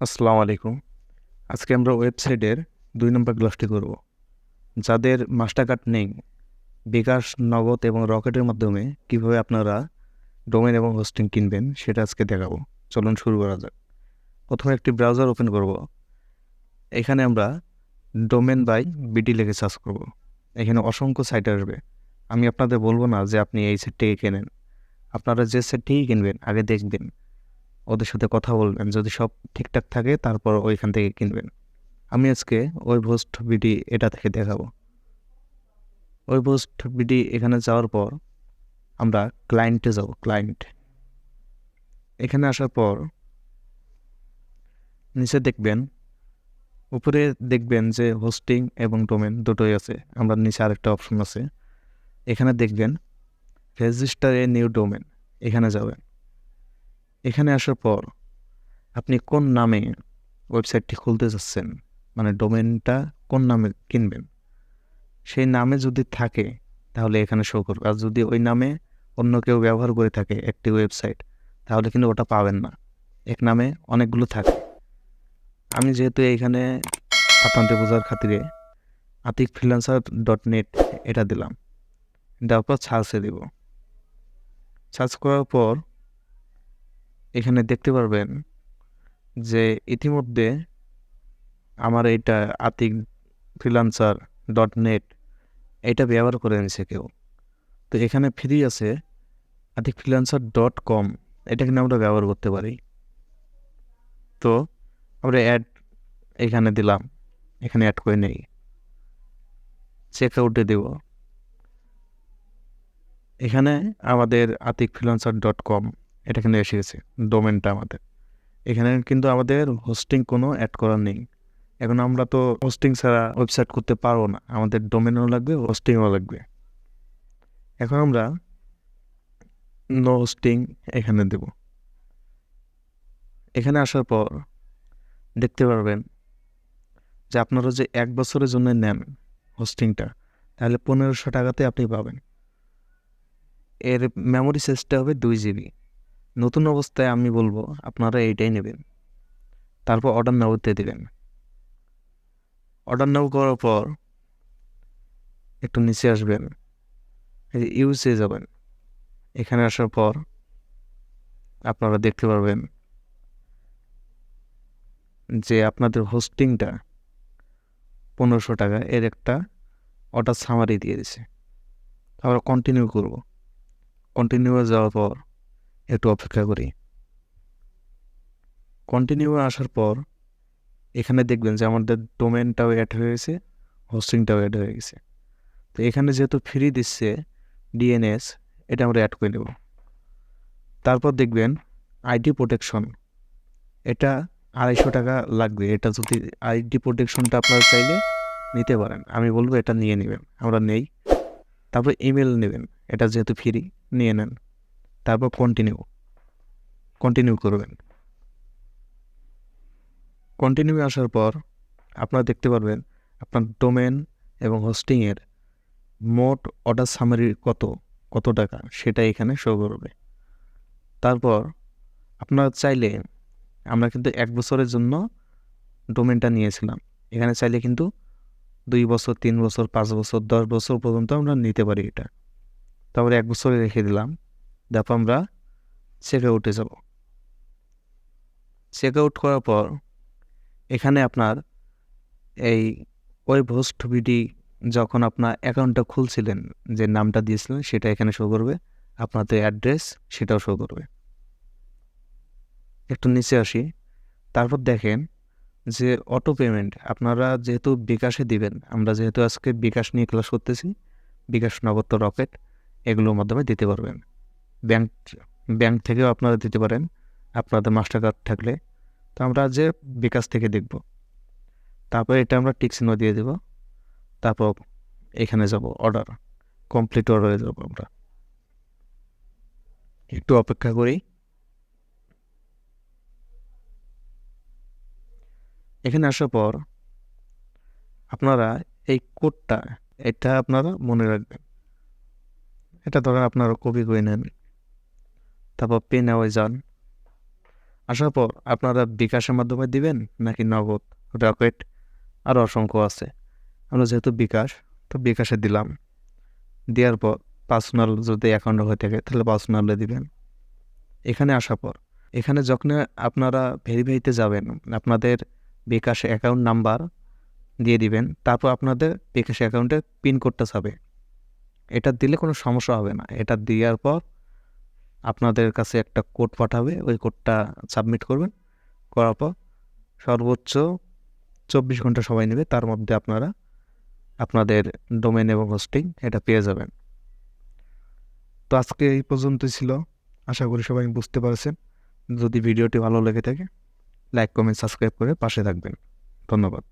আসসালামু আলাইকুম। আজকে আমরা ওয়েবসাইটের দুই নম্বর ক্লাসটি করব। যাদের মাস্টার কার্ড নেই, বিকাশ, নগদ এবং রকেটের মাধ্যমে কীভাবে আপনারা ডোমেন এবং হোস্টিং কিনবেন সেটা আজকে দেখাবো। চলুন শুরু করা যাক। প্রথমে একটি ব্রাউজার ওপেন করব। এখানে আমরা ডোমেন বাই বিটি লিখে সার্চ করব। এখানে অসংখ্য সাইট আসবে। আমি আপনাদের বলব না যে আপনি এই সেট থেকে কেনেন। আপনারা যে সেট থেকেই কিনবেন, আগে দেখবেন। ওদের সাথে কথা বলবেন, যদি সব ঠিকঠাক থাকে তারপর ওইখান থেকে কিনবেন। আমি আজকে ওই পোস্ট বিডি এটা থেকে দেখাবো। ওই পোস্ট বিডি এখানে যাওয়ার পর আমরা ক্লায়েন্টে যাব ক্লায়েন্ট এখানে আসার পর নিচে দেখবেন, উপরে দেখবেন যে হোস্টিং এবং ডোমেন দুটোই আছে। আমরা নিচে আরেকটা অপশন আছে। এখানে দেখবেন রেজিস্টার এ নিউ ডোমেন এখানে যাবেন। এখানে আসার পর আপনি কোন নামে ওয়েবসাইটটি খুলতে চাচ্ছেন মানে ডোমেনটা কোন নামে কিনবেন? সেই নামে যদি থাকে, তাহলে এখানে শো করবে। আর যদি ওই নামে অন্য কেউ ব্যবহার করে থাকে একটি ওয়েবসাইট, তাহলে কিন্তু ওটা পাবেন না। এক নামে অনেকগুলো থাকে। আমি যেহেতু এইখানে আপনাদের বোঝার খাতিরে আতিক ফ্রিলান্সার ডট নেট এটা দিলাম। দেওয়ার পর সার্চে দিব। সার্চ করার পর এখানে দেখতে পারবেন যে ইতিমধ্যে আমার এইটা আতিক ফ্রিলান্সার ডট নেট এটা ব্যবহার করে নিছে কেউ। তো এখানে ফ্রি আছে আতিক ফ্রিলান্সার ডট কম এটা কিন্তু আমরা ব্যবহার করতে পারি। তো আমরা অ্যাড এখানে দিলাম, এখানে অ্যাড করে নেই। চেক আউটে দেব। এখানে আমাদের আতিক ফ্রিলান্সার ডট কম এটা কিন্তু এসে গেছে ডোমেনটা আমাদের। এখানে কিন্তু আমাদের হোস্টিং কোনো অ্যাড করার নেই। এখন আমরা তো হোস্টিং ছাড়া ওয়েবসাইট করতে পারব না। আমাদের ডোমেনও লাগবে হোস্টিংও লাগবে। এখন আমরা নো হোস্টিং এখানে দেব। এখানে আসার পর দেখতে পারবেন যে আপনারা যে এক বছরের জন্য নেন হোস্টিংটা তাহলে পনেরোশো টাকাতে আপনি পাবেন। এর মেমোরি সাইজটা হবে দুই জিবি নতুন অবস্থায় আমি বলব, আপনারা এইটাই নেবেন। তারপর অর্ডার নাওতে দেবেন। অর্ডার নাও করার পর একটু নিচে আসবেন। ইউজে যাবেন। এখানে আসার পর আপনারা দেখতে পারবেন যে আপনাদের হোস্টিংটা পনেরোশো টাকা, এর একটা অর্ডার সামারি দিয়ে দিছে। আমরা কন্টিনিউ করব। কন্টিনিউ যাওয়ার পর একটু অপেক্ষা করি। কন্টিনিউ আসার পর, এখানে দেখবেন যে আমাদের ডোমেনটাও অ্যাড হয়ে গেছে হোস্টিংটাও অ্যাড হয়ে গেছে। তো এখানে যেহেতু ফ্রি দিচ্ছে ডিএনএস এটা আমরা অ্যাড করে নেব। তারপর দেখবেন আইডি প্রোটেকশন এটা আড়াইশো টাকা লাগবে। এটা যদি আইডি প্রোটেকশনটা আপনারা চাইলে নিতে পারেন। আমি বলব এটা নিয়ে নেবেন, আমরা নেই। তারপর ইমেল নেবেন, এটা যেহেতু ফ্রি নিয়ে নেন। তারপর কন্টিনিউ কন্টিনিউ করবেন। কন্টিনিউ আসার পর আপনারা দেখতে পারবেন আপনার ডোমেন এবং হোস্টিংয়ের মোট অর্ডার সামারি কত কত টাকা, সেটা এখানে শো করবে। তারপর আপনারা চাইলে, আমরা কিন্তু এক বছরের জন্য ডোমেনটা নিয়েছিলাম। এখানে চাইলে কিন্তু দুই বছর, তিন বছর, পাঁচ বছর, দশ বছর পর্যন্ত আমরা নিতে পারি এটা। তারপরে এক বছরে রেখে দিলাম। তারপর আমরা চেক আউটে যাব। চেক আউট করার পর এখানে আপনার এই ওয়েব হোস্ট বিডি যখন আপনার অ্যাকাউন্টটা খুলছিলেন যে নামটা দিয়েছিলেন সেটা এখানে শো করবে আপনাদের অ্যাড্রেস সেটাও শো করবে। একটু নিচে আসি, তারপর দেখেন যে অটো পেমেন্ট আপনারা যেহেতু বিকাশে দিবেন, আমরা যেহেতু আজকে বিকাশ নিয়ে ক্লাস করতেছি, বিকাশ নগদ রকেট এগুলোর মাধ্যমে দিতে পারবেন। ব্যাংক ব্যাংক থেকেও আপনারা দিতে পারেন। আপনাদের মাস্টার কার্ড থাকলে। তো আমরা যে বিকাশ থেকে দেখব। তারপর এটা আমরা টিকসিনও দিয়ে দেব। তারপর এখানে যাব অর্ডার কমপ্লিট অর্ডারে যাব আমরা। একটু অপেক্ষা করি। এখানে আসার পর আপনারা এই কোডটা এটা আপনারা মনে রাখবেন। এটা ধরেন আপনারা কপি করে নেন। তারপর পেন যান। আসার পর আপনারা বিকাশের মাধ্যমে দিবেন নাকি নগদ? রকেট আরও অসংখ্য আছে। আমরা যেহেতু বিকাশ, তো বিকাশে দিলাম। দেওয়ার পর পার্সোনাল যদি অ্যাকাউন্ট হয়ে থাকে, তাহলে পার্সোনালে দিবেন। এখানে আসার পর, এখানে যখন আপনারা ভেরিফাইতে যাবেন, আপনাদের বিকাশ অ্যাকাউন্ট নাম্বার দিয়ে দিবেন, তারপর আপনাদের বিকাশ অ্যাকাউন্টে পিন কোডটা যাবে। এটা দিলে কোনো সমস্যা হবে না। এটা দেওয়ার পর আপনাদের কাছে একটা কোড পাঠাবে, ওই কোডটা সাবমিট করবেন। করার পর সর্বোচ্চ চব্বিশ ঘণ্টা সময় নেবে, তার মধ্যে আপনারা আপনাদের ডোমেন এবং হোস্টিং এটা পেয়ে যাবেন। তো আজকে এই পর্যন্তই ছিল। আশা করি সবাই বুঝতে পারছেন। যদি ভিডিওটি ভালো লেগে থাকে, লাইক, কমেন্ট, সাবস্ক্রাইব করে পাশে থাকবেন। ধন্যবাদ।